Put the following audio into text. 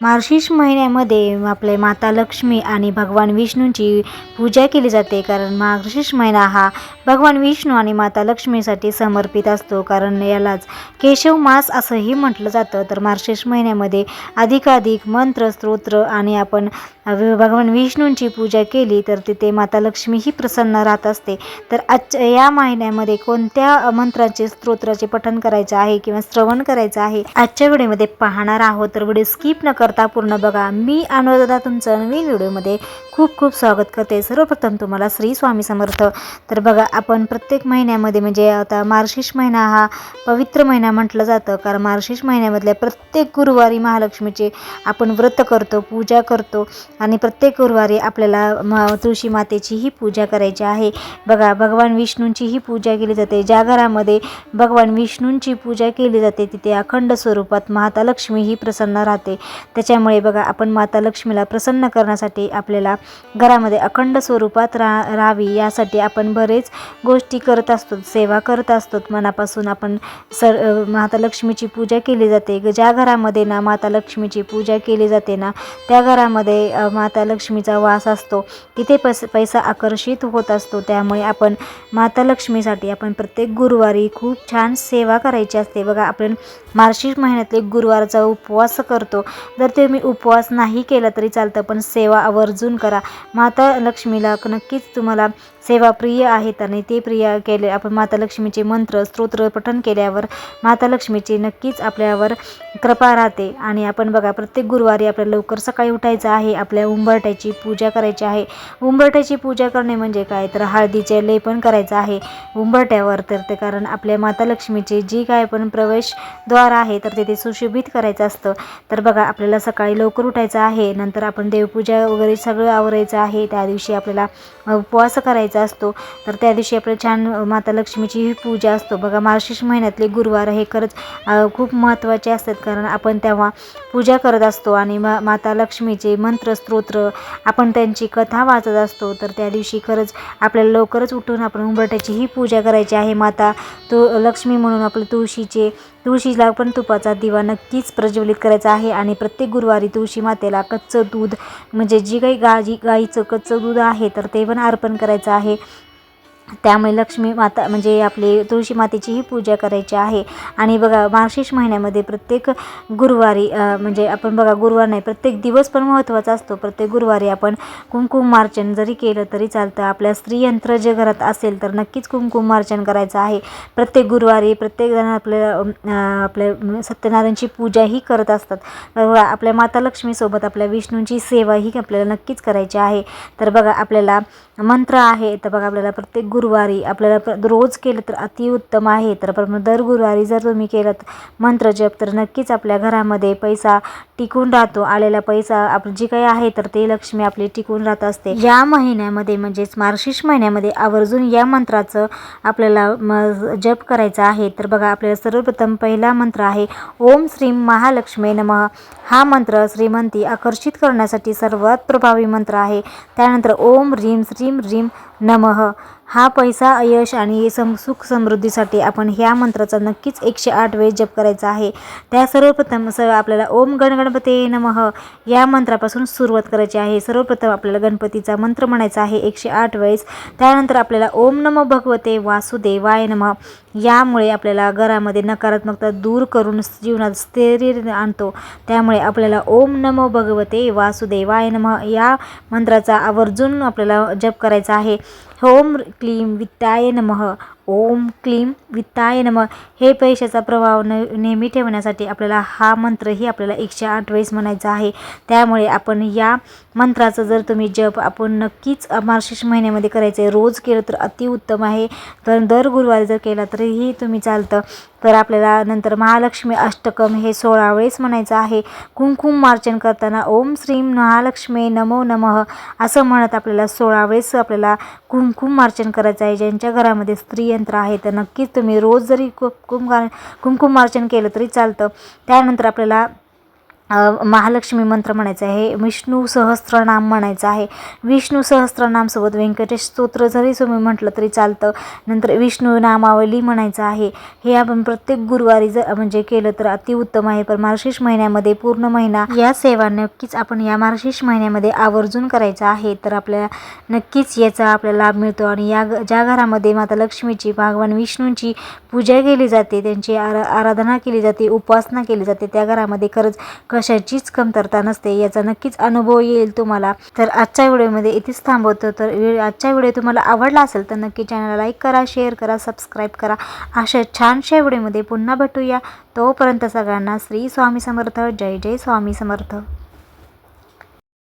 मार्गशीर्ष महिन्यामध्ये आपले माता लक्ष्मी आणि भगवान विष्णूंची पूजा केली जाते. कारण मार्गशीर्ष महिना हा भगवान विष्णू आणि माता लक्ष्मीसाठी समर्पित असतो. कारण यालाच केशव मास असंही म्हटलं जातं. तर मार्गशीर्ष महिन्यामध्ये अधिकाधिक मंत्र स्तोत्र आणि आपण भगवान विष्णूंची पूजा केली तर तिथे माता लक्ष्मी ही प्रसन्न राहत असते. तर आजच्या या महिन्यामध्ये कोणत्या मंत्राचे स्तोत्राचे पठन करायचे आहे किंवा श्रवण करायचं आहे आजच्या व्हिडिओमध्ये पाहणार आहोत. तर व्हिडिओ स्किप न करता पूर्ण बघा. मी अनुराधा तुमचं नवीन व्हिडिओमध्ये खूप खूप स्वागत करते. सर्वप्रथम तुम्हाला श्री स्वामी समर्थ. तर बघा आपण प्रत्येक महिन्यामध्ये म्हणजे आता मार्गशीर्ष महिना हा पवित्र महिना म्हटलं जातं. कारण मार्गशीर्ष महिन्यामधल्या प्रत्येक गुरुवारी महालक्ष्मीचे आपण व्रत करतो पूजा करतो. आणि प्रत्येक गुरुवारी आपल्याला म तुळशी मातेचीही पूजा करायची आहे. बघा भगवान विष्णूंचीही पूजा केली जाते. ज्या घरामध्ये भगवान विष्णूंची पूजा केली जाते. तिथे अखंड स्वरूपात माता लक्ष्मी ही प्रसन्न राहते. त्याच्यामुळे बघा आपण माता लक्ष्मीला प्रसन्न करण्यासाठी आपल्याला घरामध्ये अखंड स्वरूपात रा राहावी. यासाठी आपण बरेच गोष्टी करत असतो. सेवा करत असतो. मनापासून आपण सर माता लक्ष्मीची पूजा केली जाते. ग- ज्या घरामध्ये ना माता लक्ष्मीची पूजा केली जाते ना त्या घरामध्ये माता लक्ष्मीचा वास असतो तिथे पैस पैसा आकर्षित होत असतो. त्यामुळे आपण माता लक्ष्मीसाठी आपण प्रत्येक गुरुवारी खूप छान सेवा करायची असते. बघा आपण मार्शिक महिन्यातले गुरुवारचा उपवास करतो. जर तुम्ही उपवास नाही केला तरी चालतं पण सेवा आवर्जून करा. माता लक्ष्मीला नक्कीच तुम्हाला सेवा प्रिय आहेत आणि ते प्रिय केले आपण माता लक्ष्मीचे मंत्र स्तोत्र पठण केल्यावर माता लक्ष्मीची नक्कीच आपल्यावर कृपा राहते. आणि आपण बघा प्रत्येक गुरुवारी आपल्याला लवकर सकाळी उठायचं आहे आपल्या उंबरट्याची पूजा करायची आहे. उंबरट्याची पूजा करणे म्हणजे काय? तर हळदीचे लेपन करायचं आहे उंबरट्यावर तर ते कारण आपल्या माता लक्ष्मीचे जी काय पण प्रवेशद्वार आहे तर तिथे सुशोभित करायचं असतं. तर बघा आपल्याला सकाळी लवकर उठायचं आहे नंतर आपण देवपूजा वगैरे सगळं आवरायचं आहे. त्या दिवशी आपल्याला उपवास करायचा असतो. तर त्या दिवशी आपलं छान माता लक्ष्मीची ही पूजा असतो. बघा मार्शिष महिन्यातले गुरुवार हे खरंच खूप महत्त्वाचे असतात. कारण आपण तेव्हा पूजा करत असतो आणि मा माता लक्ष्मीचे मंत्र स्तोत्र आपण त्यांची कथा वाचत असतो. तर त्या दिवशी खरंच आपल्याला लवकरच उठून आपण उंबरट्याची ही पूजा करायची आहे. माता तो लक्ष्मी म्हणून आपलं तुळशीचे तुळशीला पण तुपाचा दिवा नक्कीच प्रज्वलित करायचा आहे आणि प्रत्येक गुरुवारी तुळशी मातेला कच्चं दूध म्हणजे जी काही गाजी गाईचं कच्चं दूध आहे तर ते पण अर्पण करायचं आहे. त्यामुळे लक्ष्मी माता म्हणजे आपली तुळशी मातेचीही पूजा करायची आहे. आणि बघा मार्गशीर्ष महिन्यामध्ये प्रत्येक गुरुवारी म्हणजे आपण बघा गुरुवार नाही प्रत्येक दिवस पण महत्त्वाचा असतो. प्रत्येक गुरुवारी आपण कुंकुमार्चन जरी केलं तरी चालतं. आपल्या स्त्रीयंत्र जे घरात असेल तर नक्कीच कुंकुमार्चन करायचं आहे. प्रत्येक गुरुवारी प्रत्येकजण आपल्या आपल्या सत्यनारायणची पूजाही करत असतात. आपल्या माता लक्ष्मीसोबत आपल्या विष्णूंची सेवाही आपल्याला नक्कीच करायची आहे. तर बघा आपल्याला मंत्र आहे. तर बघा आपल्याला प्रत्येक गुरुवारी आपल्याला प्र- रोज केलं तर अतिउत्तम आहे. तर पण दर गुरुवारी जर तुम्ही केलं मंत्र जप तर नक्कीच आपल्या घरामध्ये पैसा टिकून राहतो. आलेला पैसा आप जे काही आहे तर ते लक्ष्मी आपली टिकून राहत असते. या महिन्यामध्ये म्हणजेच मार्शिश महिन्यामध्ये आवर्जून या मंत्राचं आपल्याला म जप करायचा आहे. तर बघा आपल्याला सर्वप्रथम पहिला मंत्र आहे ओम श्रीम महालक्ष्मी नमः. हा मंत्र श्रीमंती आकर्षित करण्यासाठी सर्वात प्रभावी मंत्र आहे. त्यानंतर ओम ह्रीम श्रीम ह्रीम नमः. हा पैसा यश आणि सम सुख समृद्धीसाठी आपण ह्या मंत्राचा नक्कीच एकशे आठ वेळेस जप करायचा आहे. त्या सर्वप्रथम स आपल्याला ओम गणगणपते नमः या मंत्रापासून सुरुवात करायची आहे. सर्वप्रथम आपल्याला गणपतीचा मंत्र म्हणायचा आहे एकशे आठ वेळेस. त्यानंतर आपल्याला ओम नमो भगवते वासुदेवाय नमः. यामुळे आपल्याला घरामध्ये नकारात्मकता दूर करून जीवनात स्थैर्य आणतो. त्यामुळे आपल्याला ओम नमो भगवते वासुदेवाय नमः या मंत्राचा आवर्जून आपल्याला जप करायचा आहे. ओम क्लीम वित्ताय नमः. ओम क्लीम वित्ताय नमः. हे पैशाचा प्रभाव न नेहमी ठेवण्यासाठी आपल्याला हा मंत्रही आपल्याला एकशे आठ वेळेस म्हणायचा आहे. त्यामुळे आपण या मंत्राचं जर तुम्ही जप आपण नक्कीच मार्गशीर्ष महिन्यामध्ये करायचं आहे रोज केलं तर अतिउत्तम आहे. तर दर गुरुवारी जर केला तरीही तुम्ही चालतं. तर आपल्याला नंतर महालक्ष्मी अष्टकम हे सोळा वेळेस म्हणायचं आहे. कुंकुम मार्चन करताना ओम श्रीम महालक्ष्मी नमो नमः असं म्हणत आपल्याला सोळा वेळेस आपल्याला कुंकुम मार्चन करायचं आहे. ज्यांच्या घरामध्ये स्त्रीयंत्र आहे तर नक्कीच तुम्ही रोज जरी कुंकुम कुंकुम मार्चन केलं तरी चालतं. त्यानंतर आपल्याला महालक्ष्मी मंत्र म्हणायचं आहे विष्णू सहस्त्रनाम म्हणायचं आहे. विष्णू सहस्त्रनामसोबत व्यंकटेश स्तोत्र जरी तुम्ही म्हटलं तरी चालतं. नंतर विष्णू नामावली म्हणायचं आहे. हे आपण प्रत्येक गुरुवारी जर म्हणजे केलं तर अतिउत्तम आहे. पण मार्शिष महिन्यामध्ये पूर्ण महिना या सेवा नक्कीच आपण या मार्शिष महिन्यामध्ये आवर्जून करायचा आहे. तर आपल्याला नक्कीच याचा आपल्याला लाभ मिळतो. आणि या ज्या घरामध्ये माता लक्ष्मीची भगवान विष्णूंची पूजा केली जाते त्यांची आरा आराधना केली जाते उपासना केली जाते त्या घरामध्ये खरंच कशाचीच कमतरता नसते याचा नक्कीच अनुभव येईल तुम्हाला. तर आजच्या व्हिडिओमध्ये इथेच थांबवतो. तर आजच्या व्हिडिओ तुम्हाला आवडला असेल तर नक्की चॅनलला लाईक करा शेअर करा सबस्क्राईब करा. अशा छानशा व्हिडिओमध्ये पुन्हा भेटूया. तोपर्यंत सगळ्यांना श्री स्वामी समर्थ. जय जय स्वामी समर्थ.